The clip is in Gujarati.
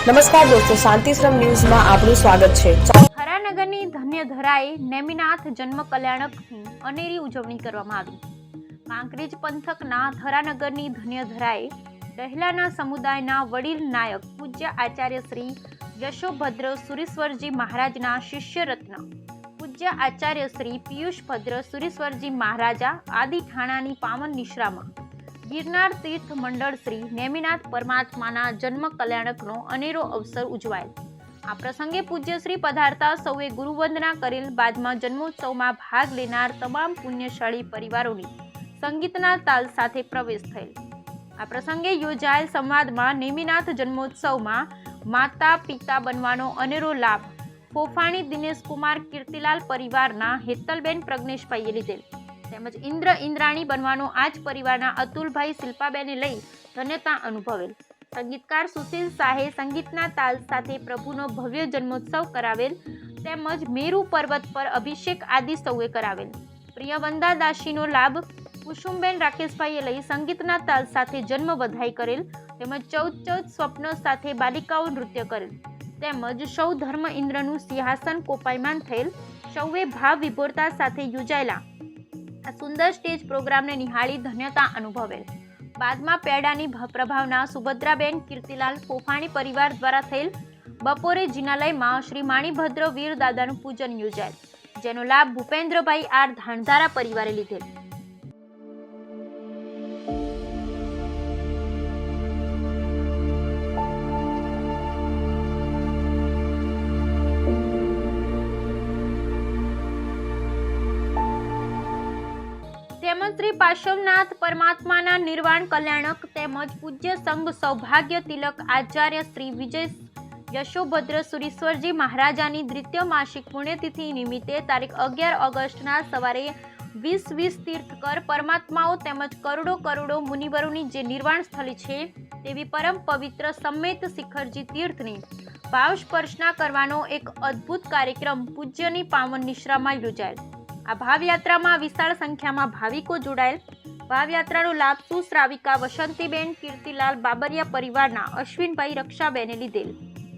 નમસ્કાર દોસ્તો, શાંતિશ્રમ ન્યૂઝમાં આપનું સ્વાગત છે. હરાનગરની ધન્ય ધરાએ નેમિનાથ જન્મ કલ્યાણકની અનેરી ઉજવણી કરવામાં આવી. કાંકરેજ પંથકના થરાનગરની ધન્ય ધરાએ દહેલાના સમુદાયના વડીલ નાયક પૂજ્ય આચાર્ય શ્રી યશોભદ્ર સુરેશ્વરજી મહારાજના શિષ્ય રત્ન પૂજ્ય આચાર્ય શ્રી પિયુષ ભદ્ર સુરેશ્વરજી મહારાજા આદિ ઠાણાની પાવન નિશ્રામાં ગિરનાર તીર્થ મંડળ શ્રી નેમિનાથ પરમાત્માના જન્મ કલ્યાણકનો અનેરો અવસર ઉજવાયેલ. આ પ્રસંગે પૂજ્ય શ્રી પધારતા સૌએ ગુરુવંદના કરેલ બાદમાં જન્મોત્સવમાં ભાગ લેનાર તમામ પુણ્યશાળી પરિવારોની સંગીતના તાલ સાથે પ્રવેશ થયેલ. આ પ્રસંગે યોજાયેલ સંવાદમાં નેમિનાથ જન્મોત્સવમાં માતા, પિતા બનવાનો અનેરો લાભ ફોફાણી દિનેશ કુમાર કીર્તિલાલ પરિવારના હેતલબેન પ્રજ્ઞેશભાઈએ લીધેલ. તેમજ ઇન્દ્ર ઇન્દ્રાણી બનવાનો આ જ પરિવારના અતુલભાઈ શિલ્પાબેને લઈ ધન્યતા અનુભવેલ. સંગીતકાર સુશીલ શાહે સંગીતના તાલ સાથે પ્રભુનો ભવ્ય જન્મોત્સવ કરાવેલ તેમજ મેરુ પર્વત પર અભિષેક આદિ સૌએ કરાવેલ. પ્રિય વંદા દાસીનો લાભ કુસુમબેન રાકેશભાઈએ લઈ સંગીતના તાલ સાથે જન્મ વધાઈ કરેલ તેમજ ચૌદ ચૌદ સ્વપ્ન સાથે બાલિકાઓ નૃત્ય કરેલ તેમજ સૌ ધર્મ ઇન્દ્રનું સિંહાસન કોપાયમાન થયેલ સૌએ ભાવ વિભોરતા સાથે યોજાયેલા આ સુંદર સ્ટેજ પ્રોગ્રામને નિહાળી ધન્યતા અનુભવેલ. બાદમાં પેડાની પ્રભાવના સુભદ્રાબેન કીર્તિલાલ ફોફાણી પરિવાર દ્વારા થયેલ બપોરે જિનાલયમાં શ્રી માણીભદ્ર વીર દાદાનું પૂજન યોજાયેલ જેનો લાભ ભૂપેન્દ્રભાઈ આર ધાણધારા પરિવારે લીધેલ. તેમજ શ્રી પાર્શ્વનાથ પરમાત્માના નિર્વાણ કલ્યાણક તેમજ પૂજ્ય સંઘ સૌભાગ્ય તિલક આચાર્ય શ્રી વિજય યશોભદ્ર સુરીશ્વરજી મહારાજાની દ્વિતીય માસિક પુણ્યતિથિ નિમિત્તે તારીખ અગિયાર ઓગસ્ટના સવારે વીસ વીસ તીર્થકર પરમાત્માઓ તેમજ કરોડો કરોડો મુનિવરોની જે નિર્વાણ સ્થળી છે તેવી પરમ પવિત્ર સમેત શિખરજી તીર્થની ભાવ સ્પર્શના કરવાનો એક અદ્ભુત કાર્યક્રમ પૂજ્યની પાવન નિશ્રામાં યોજાયેલ આ ભાવયાત્રામાં વિશાળ સંખ્યામાં ભાવિકો જોડાયેલ. ભાવયાત્રાનો લાભ સુશ્રાવિકા વસંતીબેન કીર્તિલાલ બાબરિયા પરિવારના અશ્વિનભાઈ રક્ષાબેને લીધેલ.